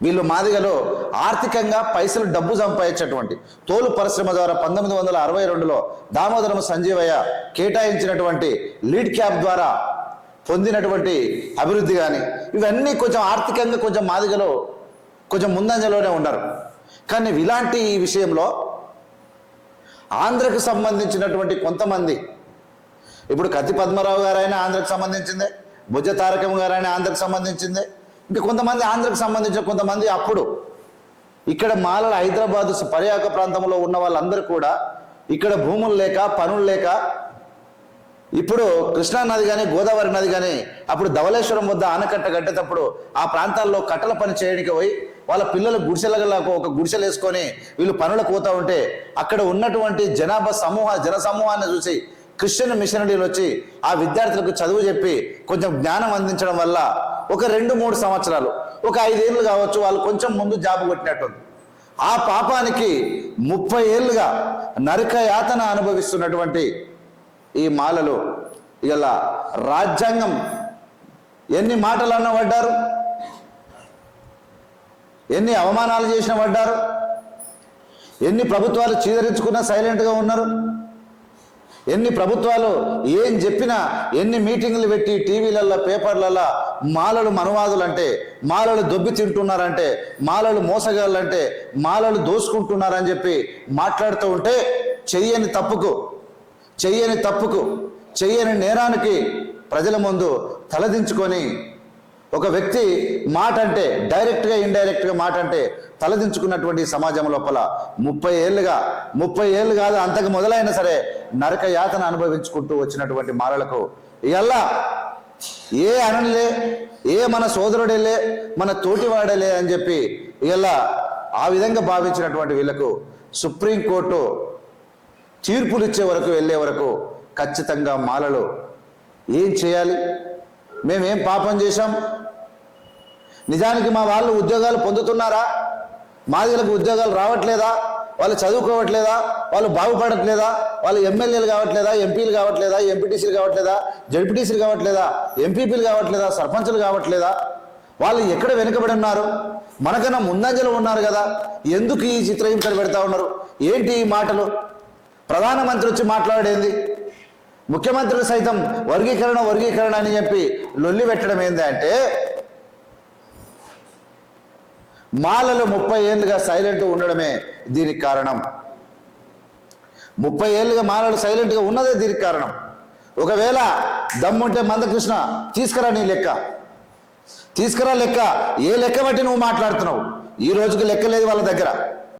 వీళ్ళు మాదిగలో ఆర్థికంగా పైసలు డబ్బు సంపాదించినటువంటి తోలు పరిశ్రమ ద్వారా పంతొమ్మిది వందల అరవై రెండులో దామోదరం సంజీవయ్య కేటాయించినటువంటి లీడ్ క్యాప్ ద్వారా పొందినటువంటి అభివృద్ధి కానీ ఇవన్నీ కొంచెం ఆర్థికంగా కొంచెం మాదిగలో కొంచెం ముందంజలోనే ఉన్నారు. కానీ ఇలాంటి ఈ విషయంలో ఆంధ్రకు సంబంధించినటువంటి కొంతమంది ఇప్పుడు కత్తి పద్మరావు గారైనా ఆంధ్రకు సంబంధించిందే భుజ తారకం గారైనా ఆంధ్రకు సంబంధించిందే ఇంకా కొంతమంది ఆంధ్రకు సంబంధించిన కొంతమంది అప్పుడు ఇక్కడ మాలల హైదరాబాద్ పర్యాక ప్రాంతంలో ఉన్న వాళ్ళందరూ కూడా ఇక్కడ భూములు లేక పనులు లేక ఇప్పుడు కృష్ణా నది కానీ గోదావరి నది కానీ అప్పుడు ధవళేశ్వరం వద్ద ఆనకట్ట కట్టేటప్పుడు ఆ ప్రాంతాల్లో కట్టల పని చేయడానికి పోయి వాళ్ళ పిల్లలు గుడిసెలకు ఒక గుడిసెలు వేసుకొని వీళ్ళు పనులకు పోతా ఉంటే అక్కడ ఉన్నటువంటి జనాభా సమూహ జన సమూహాన్ని చూసి క్రిస్టియన్ మిషనరీలు వచ్చి ఆ విద్యార్థులకు చదువు చెప్పి కొంచెం జ్ఞానం అందించడం వల్ల ఒక రెండు మూడు సంవత్సరాలు. ఒక ఐదేళ్ళు కావచ్చు వాళ్ళు కొంచెం ముందు జాబ్ కొట్టినట్టుంది. ఆ పాపానికి ముప్పై ఏళ్ళుగా నరక యాతన అనుభవిస్తున్నటువంటి ఈ మాలలు ఇలా రాజ్యాంగం ఎన్ని మాటలు అన్న పడ్డారు? ఎన్ని అవమానాలు చేసిన పడ్డారు? ఎన్ని ప్రభుత్వాలు చీదరించుకున్నా సైలెంట్గా ఉన్నారు? ఎన్ని ప్రభుత్వాలు ఏం చెప్పినా ఎన్ని మీటింగ్లు పెట్టి టీవీలల్లో పేపర్లలో మాలలు మనువాదులంటే మాలలు దొబ్బి తింటున్నారంటే మాలలు మోసగాళ్ళంటే మాలలు దోసుకుంటున్నారని చెప్పి మాట్లాడుతూ ఉంటే చెయ్యని తప్పుకు చెయ్యని తప్పుకు చెయ్యని నేరానికి ప్రజల ముందు తలదించుకొని ఒక వ్యక్తి మాట అంటే డైరెక్ట్గా ఇండైరెక్ట్గా మాట అంటే తలదించుకున్నటువంటి సమాజం లోపల ముప్పై ఏళ్ళుగా ముప్పై ఏళ్ళు కాదు అంతకు మొదలైనా సరే నరక యాతన అనుభవించుకుంటూ వచ్చినటువంటి మాలలకు ఇలా ఏ అనలే ఏ మన సోదరుడేలే మన తోటివాడలే అని చెప్పి ఇలా ఆ విధంగా భావించినటువంటి వీళ్ళకు సుప్రీంకోర్టు తీర్పులు ఇచ్చే వరకు వెళ్ళే వరకు ఖచ్చితంగా మాలలు ఏం చేయాలి? మేమేం పాపం చేశాం? నిజానికి మా వాళ్ళు ఉద్యోగాలు పొందుతున్నారా? మాదిలకు ఉద్యోగాలు రావట్లేదా? వాళ్ళు చదువుకోవట్లేదా? వాళ్ళు బాగుపడట్లేదా? వాళ్ళు ఎమ్మెల్యేలు కావట్లేదా ఎంపీలు కావట్లేదా ఎంపీటీసీలు కావట్లేదా జడ్పీటీసీలు కావట్లేదా ఎంపీపీలు కావట్లేదా సర్పంచులు కావట్లేదా? వాళ్ళు ఎక్కడ వెనుకబడి ఉన్నారు? మనకన్నా ముందంజలో ఉన్నారు కదా. ఎందుకు ఈ చిత్రహింసలు పెడతా ఉన్నారు? ఏంటి ఈ మాటలు? ప్రధానమంత్రి వచ్చి మాట్లాడేంది? ముఖ్యమంత్రులు సైతం వర్గీకరణ వర్గీకరణ అని చెప్పి లొల్లి పెట్టడం ఏంది అంటే మాలలు ముప్పై ఏళ్ళుగా సైలెంట్ ఉండడమే దీనికి కారణం. ముప్పై ఏళ్ళుగా మానవుడు సైలెంట్గా ఉన్నదే దీనికి కారణం. ఒకవేళ దమ్ముంటే మందకృష్ణ తీసుకురా నీ లెక్క. తీసుకురా లెక్క. ఏ లెక్క బట్టి నువ్వు మాట్లాడుతున్నావు? ఈ రోజుకి లెక్క లేదు వాళ్ళ దగ్గర.